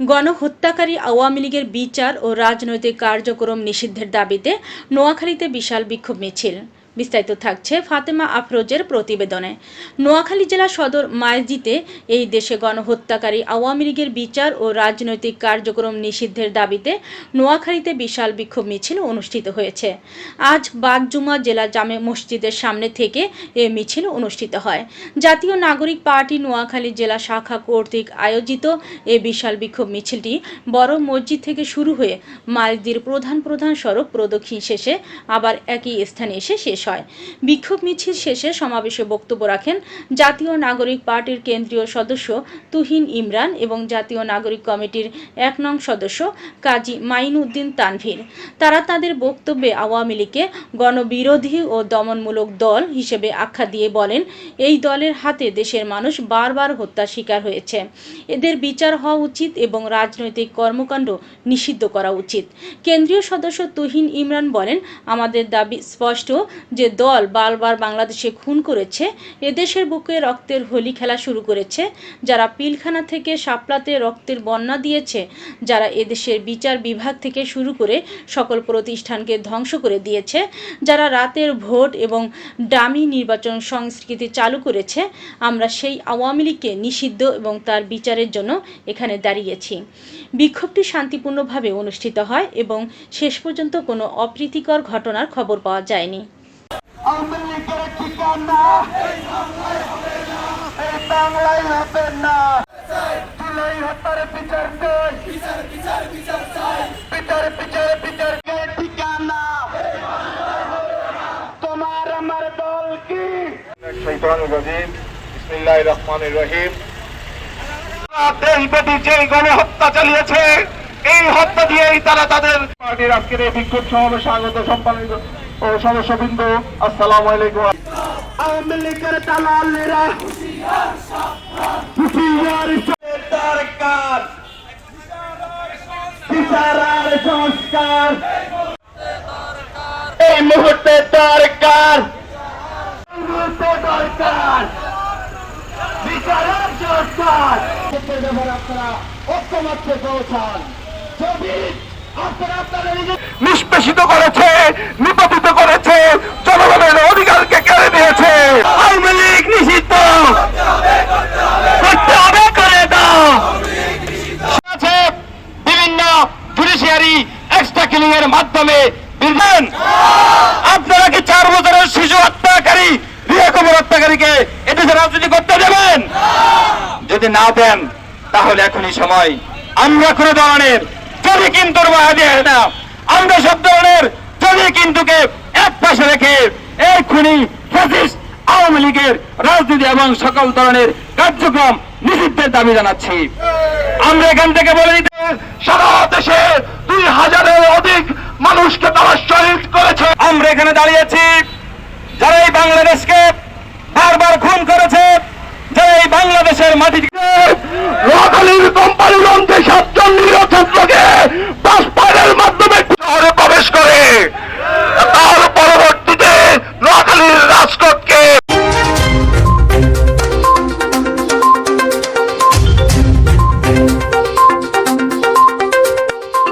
গণহত্যাকারী আওয়ামী লীগের বিচার ও রাজনৈতিক কার্যক্রম নিষিদ্ধের দাবিতে নোয়াখালীতে বিশাল বিক্ষোভ মিছিল। বিস্তারিত থাকছে ফাতেমা আফরোজের প্রতিবেদনে। নোয়াখালী জেলা সদর মাইজিতে এই দেশে গণহত্যাকারী আওয়ামী লীগের বিচার ও রাজনৈতিক কার্যক্রম নিষিদ্ধের দাবিতে নোয়াখালীতে বিশাল বিক্ষোভ মিছিল অনুষ্ঠিত হয়েছে। আজ বাগজুমা জেলা জামে মসজিদের সামনে থেকে এ মিছিল অনুষ্ঠিত হয়। জাতীয় নাগরিক পার্টি নোয়াখালী জেলা শাখা কর্তৃক আয়োজিত এ বিশাল বিক্ষোভ মিছিলটি বড় মসজিদ থেকে শুরু হয়ে মালদির প্রধান প্রধান সড়ক প্রদক্ষিণ শেষে আবার একই স্থানে এসে শেষ হয় বিক্ষোভ মিছিল শেষে সমাবেশে বক্তব্য রাখেন জাতীয় নাগরিক পার্টির কেন্দ্রীয় সদস্য তুহিন ইমরান এবং জাতীয় নাগরিক কমিটির এক নং সদস্য কাজী মাইনউদ্দিন তানভীর। তারা তাদের বক্তব্যে আওয়ামী লীগকে গণবিরোধী ও দমনমূলক দল হিসেবে আখ্যা দিয়ে বলেন, এই দলের হাতে দেশের মানুষ বারবার হত্যার শিকার হয়েছে। এদের বিচার হওয়া উচিত এবং রাজনৈতিক কর্মকাণ্ড নিষিদ্ধ করা উচিত। কেন্দ্রীয় সদস্য তুহিন ইমরান বলেন, আমাদের দাবি স্পষ্ট। যে দল বারবার বাংলাদেশে খুন করেছে, এদেশের বুকে রক্তের হোলি খেলা শুরু করেছে, যারা পিলখানা থেকে শাপলাতে রক্তের বন্যা দিয়েছে, যারা এদেশের বিচার বিভাগ থেকে শুরু করে সকল প্রতিষ্ঠানকে ধ্বংস করে দিয়েছে, যারা রাতের ভোট এবং ডামি নির্বাচন সংস্কৃতি চালু করেছে, আমরা সেই আওয়ামী লীগকে নিষিদ্ধ এবং তার বিচারের জন্য এখানে দাঁড়িয়েছি। বিক্ষোভটি শান্তিপূর্ণভাবে অনুষ্ঠিত হয় এবং শেষ পর্যন্ত কোনো অপ্রীতিকর ঘটনার খবর পাওয়া যায়নি। আওয়ামী লীগের ঠিকানা এই বাংলায় হবে না জুলাই হত্যার বিচার বিচার বিচার বিচার তোমার আমার দল কি শৈতান রাজিম বিসমিল্লাহ রহমান রহিম দেশব্যাপী চালিয়েছে এই হত্যা দিয়েই তারা তাদের পার্টির আজকের এই বিক্ষোভ সমাবেশে আগত সম্মানিত ও সদস্যবৃন্দ, আসসালামু আলাইকুম। আওয়ামী লীগের দালালেরা দরকার বিচারার সংস্কার এই মুহূর্তে দরকার। বিচারের দরকার আপনারা ঐক্যমাত্রে পৌঁছান। যদি আপনারা আপনাদের নিজের নিষ্পেষিত করেছে, নিপাতিত করেছে, জনগণের অধিকারকে কেড়ে নিয়েছে। আওয়ামী লীগ নিষিদ্ধ। করে মাধ্যমে আপনারা কি চার বছরের হত্যাকারী করতে যদি না দেন, তাহলে এখনই সময়। আমরা কোনো ধরনের কিন্তু না। আমরা সব ধরনের যদি কিন্তুকে এক পাশে রেখে এই খুনি ফ্যাসিস্ট আওয়ামী লীগের রাজনীতি এবং সকল ধরনের কার্যক্রম নিষিদ্ধের দাবি জানাচ্ছি। আমরা এখান থেকে বলে দিতে সারা দেশে দুই হাজারের অধিক মানুষকে তারা শহীদ করেছে। আমরা এখানে দাঁড়িয়েছি যারা এই বাংলাদেশকে বারবার খুন করেছে, যারা এই বাংলাদেশের নোয়াখালীর কোম্পানিগঞ্জে সাতজন ছাত্রকে